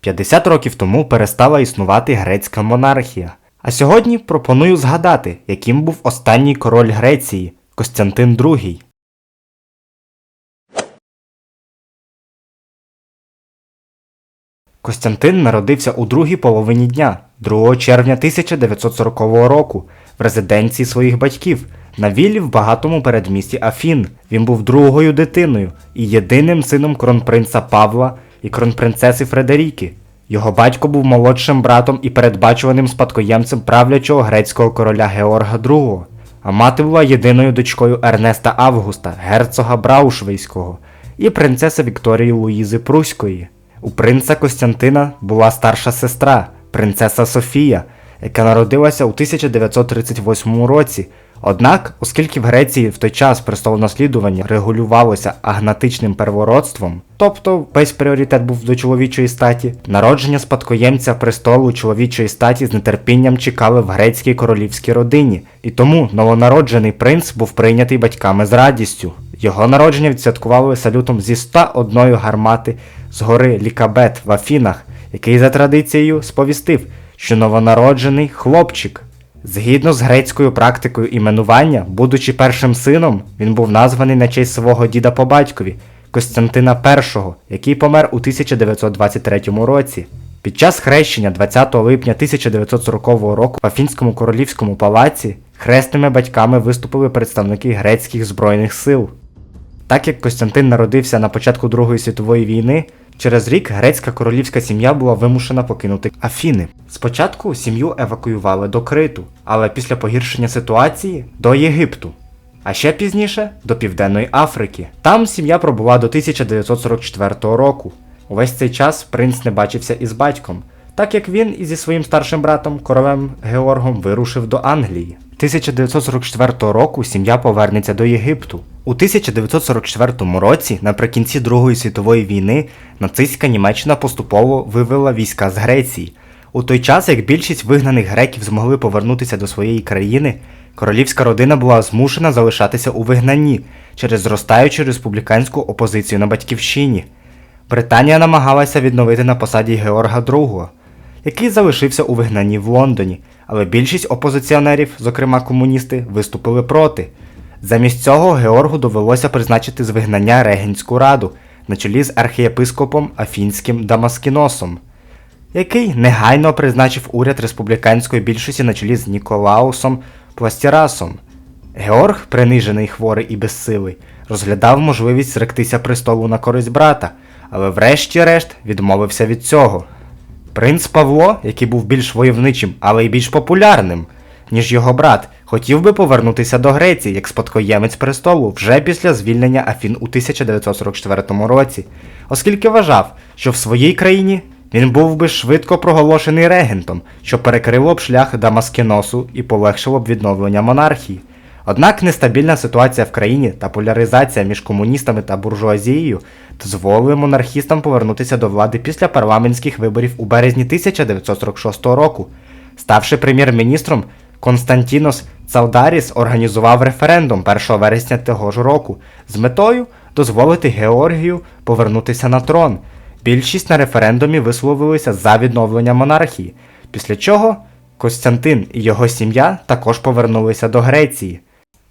50 років тому перестала існувати грецька монархія. А сьогодні пропоную згадати, яким був останній король Греції Костянтин II. Костянтин народився у другій половині дня, 2 червня 1940 року, в резиденції своїх батьків на віллі в багатому передмісті Афін. Він був другою дитиною і єдиним сином кронпринца Павла і кронпринцеси Фредеріки. Його батько був молодшим братом і передбачуваним спадкоємцем правлячого грецького короля Георга II, а мати була єдиною дочкою Ернеста Августа, герцога Браушвейського, і принцеси Вікторії Луїзи Пруської. У принца Костянтина була старша сестра, принцеса Софія, яка народилася у 1938 році. Однак, оскільки в Греції в той час престолонаслідування регулювалося агнатичним первородством, тобто весь пріоритет був до чоловічої статі, народження спадкоємця престолу чоловічої статі з нетерпінням чекали в грецькій королівській родині, і тому новонароджений принц був прийнятий батьками з радістю. Його народження відсвяткували салютом зі 101 гармати з гори Лікабет в Афінах, який за традицією сповістив, що новонароджений хлопчик. Згідно з грецькою практикою іменування, будучи першим сином, він був названий на честь свого діда по батькові Костянтина І, який помер у 1923 році. Під час хрещення 20 липня 1940 року в Афінському королівському палаці хресними батьками виступили представники грецьких збройних сил. Так як Костянтин народився на початку Другої світової війни, через рік грецька королівська сім'я була вимушена покинути Афіни. Спочатку сім'ю евакуювали до Криту, але після погіршення ситуації до Єгипту. А ще пізніше до Південної Африки. Там сім'я пробула до 1944 року. Увесь цей час принц не бачився із батьком, так як він і зі своїм старшим братом, королем Георгом, вирушив до Англії. 1944 року сім'я повернеться до Єгипту. У 1944 році, наприкінці Другої світової війни, нацистська Німеччина поступово вивела війська з Греції. У той час, як більшість вигнаних греків змогли повернутися до своєї країни, королівська родина була змушена залишатися у вигнанні через зростаючу республіканську опозицію на батьківщині. Британія намагалася відновити на посаді Георга II, який залишився у вигнанні в Лондоні, але більшість опозиціонерів, зокрема комуністи, виступили проти. Замість цього Георгу довелося призначити з вигнання Регенську раду на чолі з архієпископом Афінським Дамаскіносом, який негайно призначив уряд республіканської більшості на чолі з Ніколаусом Пластірасом. Георг, принижений хворий і безсилий, розглядав можливість зректися престолу на користь брата, але врешті-решт відмовився від цього. Принц Павло, який був більш войовничим, але й більш популярним, ніж його брат, хотів би повернутися до Греції як спадкоємець престолу вже після звільнення Афін у 1944 році, оскільки вважав, що в своїй країні він був би швидко проголошений регентом, що перекрило б шлях Дамаскіносу і полегшило б відновлення монархії. Однак нестабільна ситуація в країні та поляризація між комуністами та буржуазією дозволили монархістам повернутися до влади після парламентських виборів у березні 1946 року. Ставши прем'єр-міністром, Константінос Цалдаріс організував референдум 1 вересня того ж року з метою дозволити Георгію повернутися на трон. Більшість на референдумі висловилися за відновлення монархії, після чого Костянтин і його сім'я також повернулися до Греції.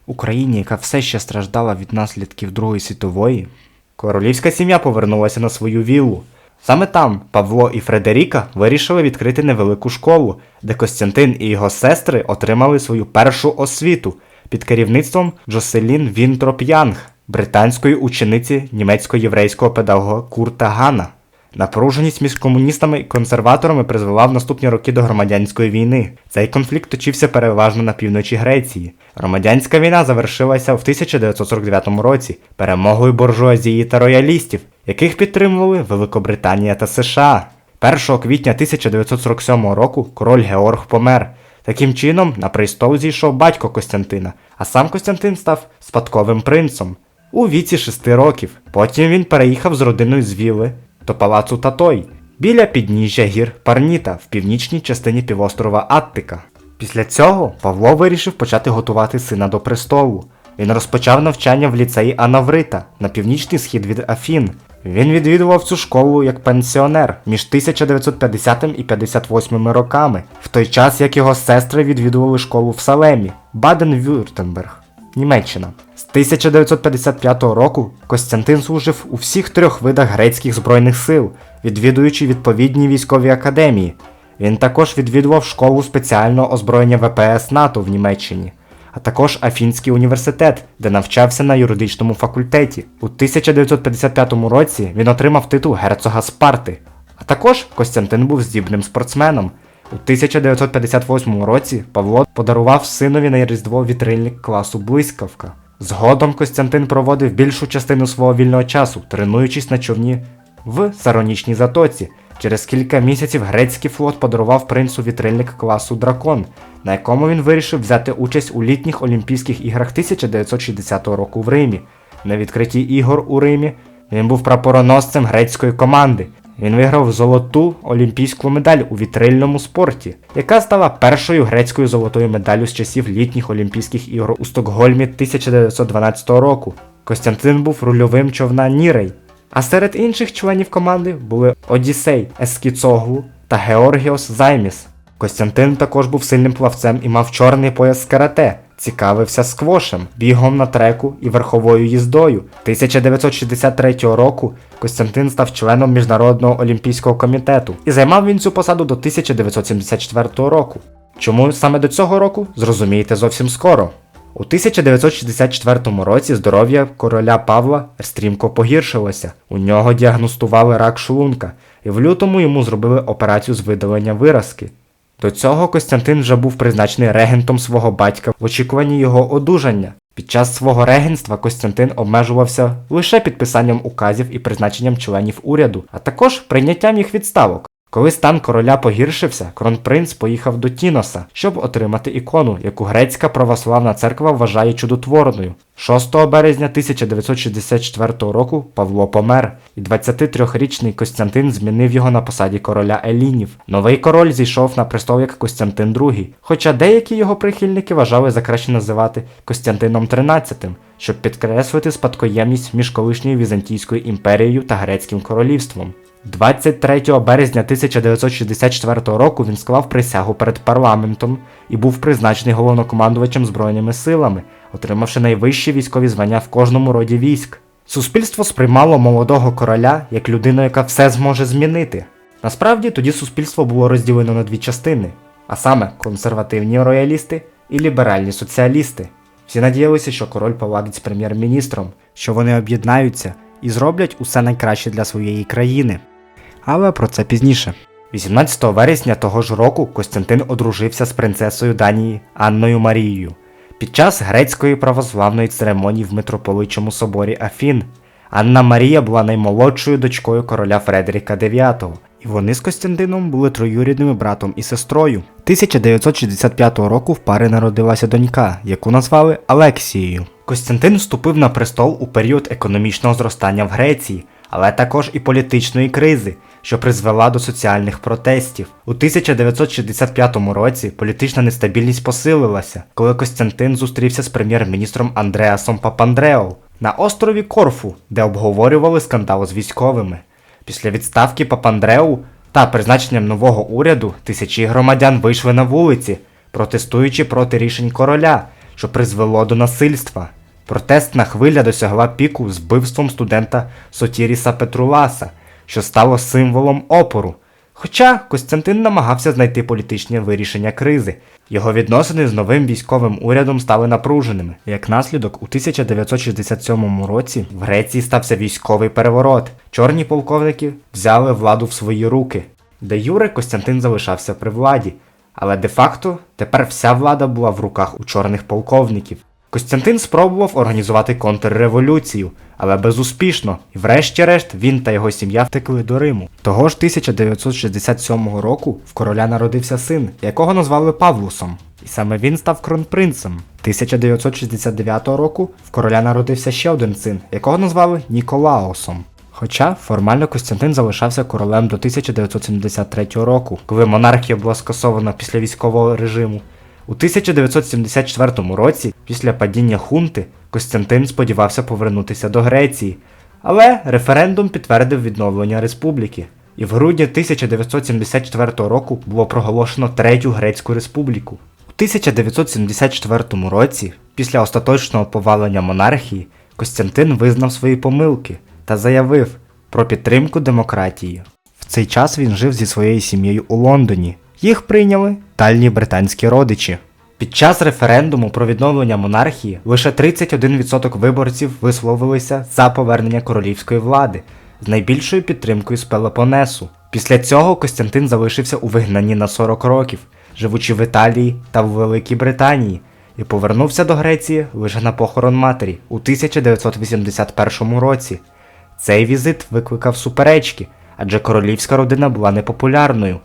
Україні, яка все ще страждала від наслідків Другої світової, королівська сім'я повернулася на свою віллу. Саме там Павло і Фредеріка вирішили відкрити невелику школу, де Костянтин і його сестри отримали свою першу освіту під керівництвом Джоселін Вінтроп Янг, британської учениці німецько-єврейського педагога Курта Гана. Напруженість між комуністами і консерваторами призвела в наступні роки до громадянської війни. Цей конфлікт точився переважно на півночі Греції. Громадянська війна завершилася в 1949 році перемогою буржуазії та роялістів, яких підтримували Великобританія та США. 1 квітня 1947 року король Георг помер. Таким чином, на престол зійшов батько Костянтина, а сам Костянтин став спадковим принцем у віці 6 років. Потім він переїхав з родиною з Віли до палацу Татой біля підніжжя гір Парніта в північній частині півострова Аттика. Після цього Павло вирішив почати готувати сина до престолу. Він розпочав навчання в ліцеї Анаврита на північний схід від Афін. Він відвідував цю школу як пенсіонер між 1950 і 58 роками, в той час як його сестри відвідували школу в Салемі, Баден-Вюртемберг, Німеччина. З 1955 року Костянтин служив у всіх трьох видах грецьких збройних сил, відвідуючи відповідні військові академії. Він також відвідував школу спеціального озброєння ВПС НАТО в Німеччині, а також Афінський університет, де навчався на юридичному факультеті. У 1955 році він отримав титул герцога Спарти. А також Костянтин був здібним спортсменом. У 1958 році Павло подарував синові на Різдво вітрильник класу Блискавка. Згодом Костянтин проводив більшу частину свого вільного часу, тренуючись на човні в Саронічній затоці. Через кілька місяців грецький флот подарував принцу вітрильник класу Дракон, на якому він вирішив взяти участь у літніх Олімпійських іграх 1960 року в Римі. На відкритті ігор у Римі він був прапороносцем грецької команди. Він виграв золоту олімпійську медаль у вітрильному спорті, яка стала першою грецькою золотою медаллю з часів літніх Олімпійських ігор у Стокгольмі 1912 року. Костянтин був рульовим човна Нірей. А серед інших членів команди були Одіссей Ескіцоглу та Георгіос Займіс. Костянтин також був сильним плавцем і мав чорний пояс з карате, цікавився сквошем, бігом на треку і верховою їздою. 1963 року Костянтин став членом Міжнародного олімпійського комітету і займав він цю посаду до 1974 року. Чому саме до цього року, зрозумієте зовсім скоро. У 1964 році здоров'я короля Павла стрімко погіршилося. У нього діагностували рак шлунка, і в лютому йому зробили операцію з видалення виразки. До цього Костянтин вже був призначений регентом свого батька в очікуванні його одужання. Під час свого регенства Костянтин обмежувався лише підписанням указів і призначенням членів уряду, а також прийняттям їх відставок. Коли стан короля погіршився, кронпринц поїхав до Тіноса, щоб отримати ікону, яку грецька православна церква вважає чудотворною. 6 березня 1964 року Павло помер, і 23-річний Костянтин змінив його на посаді короля Елінів. Новий король зійшов на престол як Костянтин II, хоча деякі його прихильники вважали за краще називати Костянтином XIII, щоб підкреслити спадкоємність між колишньою Візантійською імперією та Грецьким королівством. 23 березня 1964 року він склав присягу перед парламентом і був призначений головнокомандувачем Збройними силами, отримавши найвищі військові звання в кожному роді військ. Суспільство сприймало молодого короля як людину, яка все зможе змінити. Насправді тоді суспільство було розділено на дві частини, а саме консервативні роялісти і ліберальні соціалісти. Всі надіялися, що король повадить з прем'єр-міністром, що вони об'єднаються і зроблять усе найкраще для своєї країни. Але про це пізніше. 18 вересня того ж року Костянтин одружився з принцесою Данії Анною Марією під час грецької православної церемонії в митрополичому соборі Афін. Анна Марія була наймолодшою дочкою короля Фредеріка IX, і вони з Костянтином були троюрідними братом і сестрою. 1965 року в пари народилася донька, яку назвали Алексією. Костянтин вступив на престол у період економічного зростання в Греції, але також і політичної кризи, що призвела до соціальних протестів. У 1965 році політична нестабільність посилилася, коли Костянтин зустрівся з прем'єр-міністром Андреасом Папандреou на острові Корфу, де обговорювали скандал з військовими. Після відставки Папандреу та призначенням нового уряду тисячі громадян вийшли на вулиці, протестуючи проти рішень короля, що призвело до насильства. Протестна хвиля досягла піку з вбивством студента Сотіріса Петруласа, що стало символом опору. Хоча Костянтин намагався знайти політичне вирішення кризи, його відносини з новим військовим урядом стали напруженими. Як наслідок, у 1967 році в Греції стався військовий переворот. Чорні полковники взяли владу в свої руки. Де Юре Костянтин залишався при владі, але де-факто тепер вся влада була в руках у чорних полковників. Костянтин спробував організувати контрреволюцію, але безуспішно, і врешті-решт він та його сім'я втекли до Риму. Того ж 1967 року в короля народився син, якого назвали Павлусом, і саме він став кронпринцем. 1969 року в короля народився ще один син, якого назвали Ніколаосом. Хоча формально Костянтин залишався королем до 1973 року, коли монархія була скасована після військового режиму. У 1974 році, після падіння хунти, Костянтин сподівався повернутися до Греції, Але референдум підтвердив відновлення республіки. І в грудні 1974 року було проголошено Третю Грецьку республіку. У 1974 році, після остаточного повалення монархії, Костянтин визнав свої помилки та заявив про підтримку демократії. В цей час він жив зі своєю сім'єю у Лондоні. Їх прийняли дальні британські родичі. Під час референдуму про відновлення монархії лише 31% виборців висловилися за повернення королівської влади з найбільшою підтримкою з Пелопонесу. Після цього Костянтин залишився у вигнанні на 40 років, живучи в Італії та в Великій Британії, і повернувся до Греції лише на похорон матері у 1981 році. Цей візит викликав суперечки, адже королівська родина була непопулярною.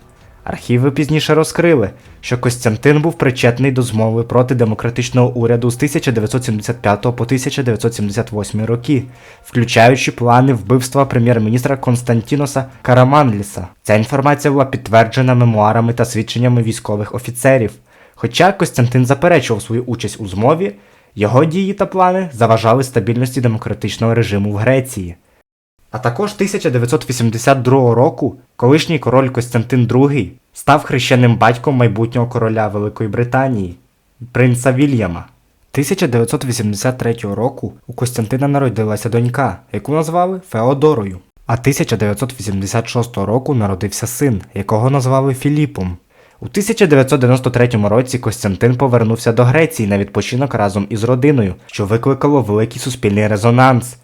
Архіви пізніше розкрили, що Костянтин був причетний до змови проти демократичного уряду з 1975 по 1978 роки, включаючи плани вбивства прем'єр-міністра Константіноса Караманліса. Ця інформація була підтверджена мемуарами та свідченнями військових офіцерів. Хоча Костянтин заперечував свою участь у змові, його дії та плани заважали стабільності демократичного режиму в Греції. А також 1982 року колишній король Костянтин II став хрещеним батьком майбутнього короля Великої Британії, принца Вільяма. 1983 року у Костянтина народилася донька, яку назвали Феодорою. А 1986 року народився син, якого назвали Філіпом. У 1993 році Костянтин повернувся до Греції на відпочинок разом із родиною, що викликало великий суспільний резонанс.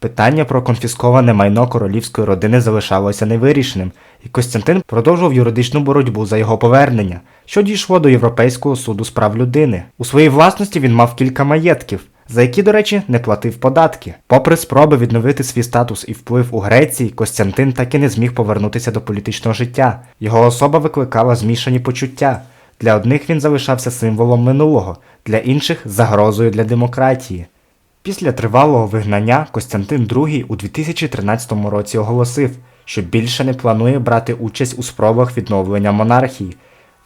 Питання про конфісковане майно королівської родини залишалося невирішеним, і Костянтин продовжував юридичну боротьбу за його повернення, що дійшло до Європейського суду з прав людини. У своїй власності він мав кілька маєтків, за які, до речі, не платив податки. Попри спроби відновити свій статус і вплив у Греції, Костянтин так і не зміг повернутися до політичного життя. Його особа викликала змішані почуття. Для одних він залишався символом минулого, для інших загрозою для демократії. Після тривалого вигнання Костянтин II у 2013 році оголосив, що більше не планує брати участь у спробах відновлення монархії.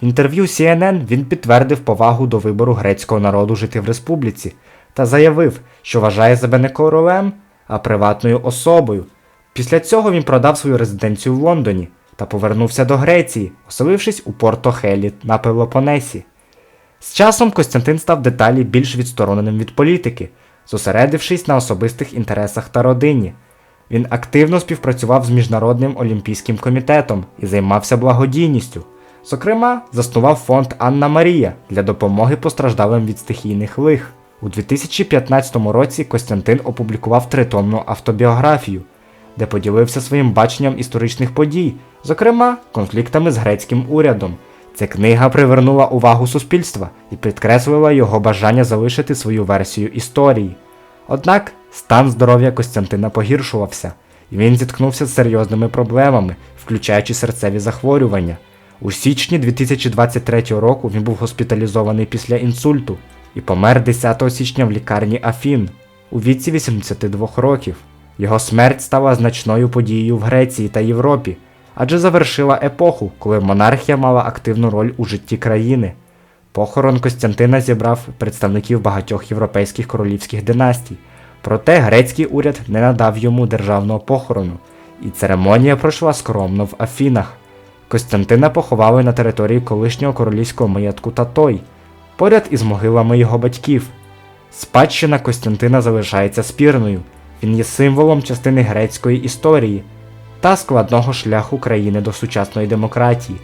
В інтерв'ю CNN він підтвердив повагу до вибору грецького народу жити в республіці та заявив, що вважає себе не королем, а приватною особою. Після цього він продав свою резиденцію в Лондоні та повернувся до Греції, оселившись у Порто Хелі на Пелопонесі. З часом Костянтин став деталі більш відстороненим від політики, зосередившись на особистих інтересах та родині. Він активно співпрацював з Міжнародним олімпійським комітетом і займався благодійністю. Зокрема, заснував фонд Анна Марія для допомоги постраждалим від стихійних лих. У 2015 році Костянтин опублікував тритомну автобіографію, де поділився своїм баченням історичних подій, зокрема конфліктами з грецьким урядом. Ця книга привернула увагу суспільства і підкреслила його бажання залишити свою версію історії. Однак стан здоров'я Костянтина погіршувався, і він зіткнувся з серйозними проблемами, включаючи серцеві захворювання. У січні 2023 року він був госпіталізований після інсульту і помер 10 січня в лікарні Афін у віці 82 років. Його смерть стала значною подією в Греції та Європі, адже завершила епоху, коли монархія мала активну роль у житті країни. Похорон Костянтина зібрав представників багатьох європейських королівських династій, проте грецький уряд не надав йому державного похорону, і церемонія пройшла скромно в Афінах. Костянтина поховали на території колишнього королівського маєтку Татой, поряд із могилами його батьків. Спадщина Костянтина залишається спірною, він є символом частини грецької історії та складного шляху країни до сучасної демократії,